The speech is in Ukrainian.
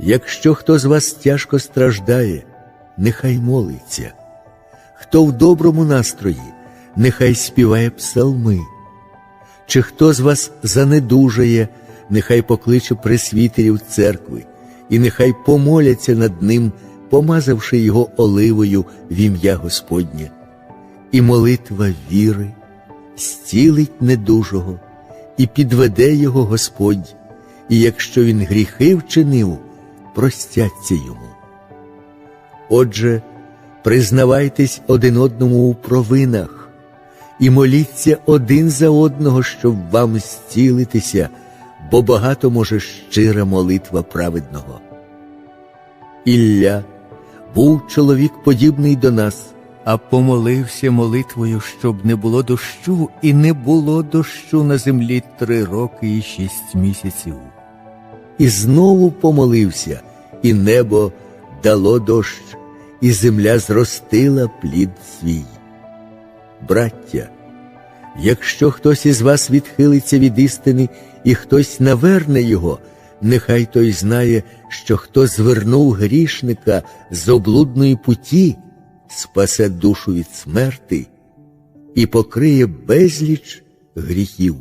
Якщо хто з вас тяжко страждає, нехай молиться, хто в доброму настрої, нехай співає псалми. Чи хто з вас занедужає, нехай покличе пресвітерів церкви, і нехай помоляться над ним, помазавши його оливою в ім'я Господнє. І молитва віри зцілить недужого, і підведе його Господь, і якщо він гріхи вчинив, простяться йому. Отже, признавайтесь один одному у провинах і моліться один за одного, щоб вам зцілитися, бо багато може щира молитва праведного. Ілля був чоловік подібний до нас, а помолився молитвою, щоб не було дощу, і не було дощу на землі три роки і шість місяців. І знову помолився, і небо дало дощ, і земля зростила плід свій. Браття, якщо хтось із вас відхилиться від істини і хтось наверне його, нехай той знає, що хто звернув грішника з облудної путі, спасе душу від смерти і покриє безліч гріхів.